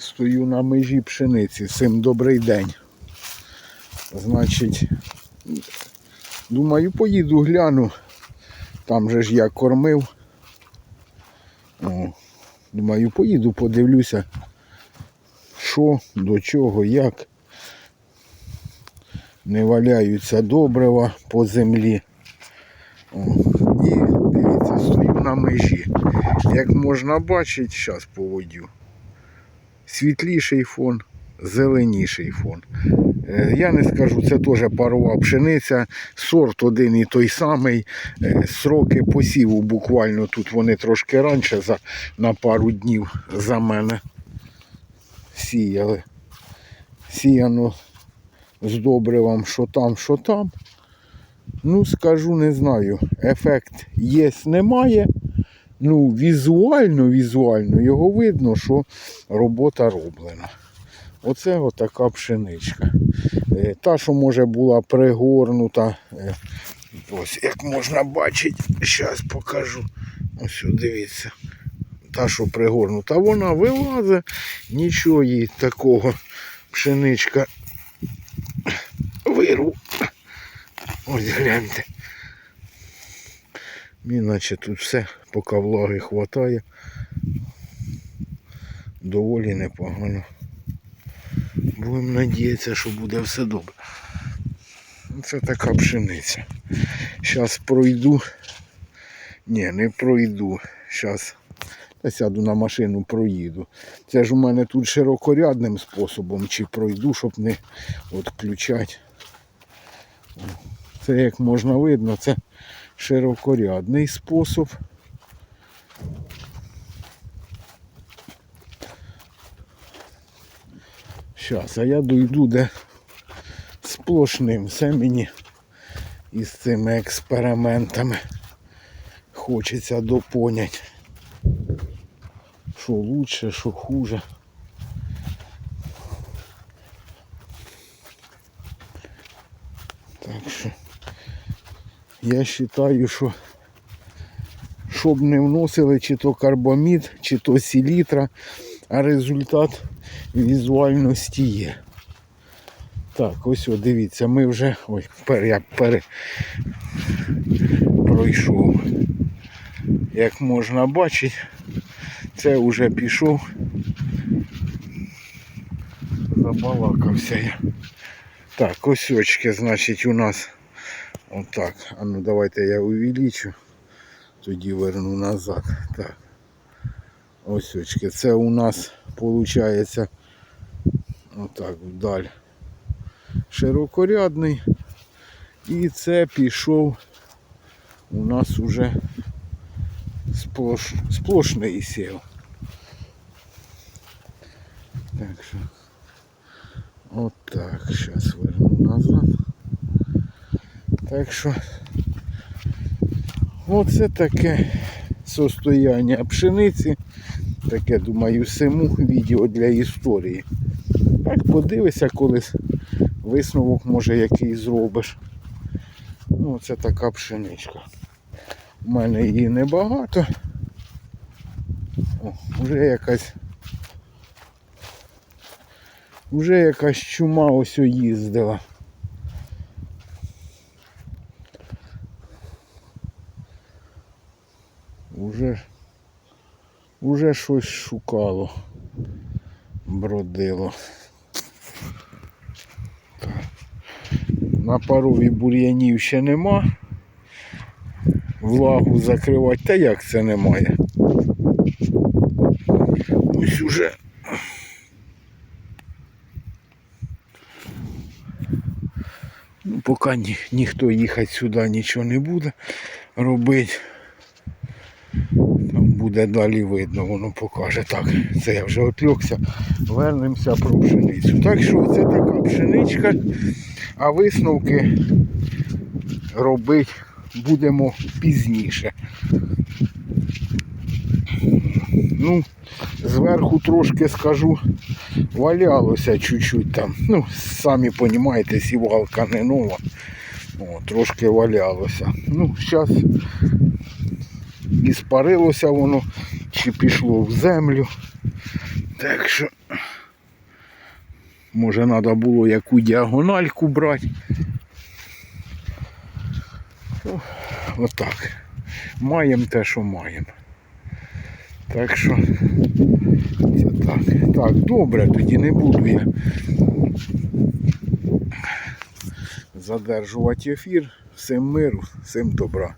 Стою на межі пшениці. Всім добрий день. Значить, думаю, поїду гляну. Там же ж я кормив. О, думаю, поїду, подивлюся, що, до чого, як. Не валяються добрива по землі. О, і дивіться, стою на межі. Як можна бачити, зараз поводю. Світліший фон, зеленіший фон. Е, Я не скажу, це теж парова пшениця, сорт один і той самий. Е, Сроки посіву буквально тут вони трошки раніше за, на пару днів за мене сіяли. Сіяно з добривом, що там, що там. Ну, скажу, не знаю. Ефект є, немає. Ну, візуально, візуально його видно, що робота роблена. Оце отака пшеничка. Е, Та, що може була пригорнута. е, Ось, як можна бачити, зараз покажу. Ось, дивіться. Та, що пригорнута, вона вилазить, нічого їй такого пшеничка вирву. Ось гляньте. Іначе тут все, поки влаги хватає. Доволі непогано. Будемо надіятися, що буде все добре. Це така пшениця. Зараз пройду. Ні, не пройду. Зараз я сяду на машину, проїду. Це ж у мене тут широкорядним способом, чи пройду, щоб не відключати. Це як можна видно, це широкорядний спосіб. Зараз, а я дойду де сплошним. Все мені із цими експериментами хочеться допонять. Що лучше, що хуже. Так що я вважаю, що щоб не вносили чи то карбамід, чи то селітра, а результат візуальності є. Так, ось о, дивіться, ми вже ой, пер, я пере пройшов. Як можна бачити, це вже пішов. Забалакався я. Так, ось очки, значить, у нас отак. А ну давайте я увеличу, тоді верну назад. Так. Ось очки. Це у нас виходить отак вдаль. Широкорядний. І це пішов у нас уже сплош, сплошний сів. Так що от так, зараз верну назад. Так що оце таке состояння пшениці. Таке, думаю, саму відео для історії. Так подивися колись висновок може який зробиш. Ну, це така пшеничка. У мене її небагато. О, вже якась вже якась чума ось їздила. Уже, уже щось шукало, бродило. На парові бур'янів ще нема. Влагу закривати, та як це немає? Ось уже. Ну, поки ні, ніхто їхати сюди нічого не буде робити. Там буде далі видно, воно покаже. Так, це я вже отвлекся. Вернемося про пшеницю. Так що це така пшеничка, а висновки робити будемо пізніше. Ну, зверху трошки скажу, валялося чуть-чуть там. Ну, самі розумієте, сівалка не нова. О, трошки валялося. Ну, зараз і спарилося воно, чи пішло в землю. Так що Може, треба було яку діагональку брати. Отак. Маємо те, що маємо. Так що це так. Так, добре, тоді не буду я задержувати ефір. Всім миру, всім добра.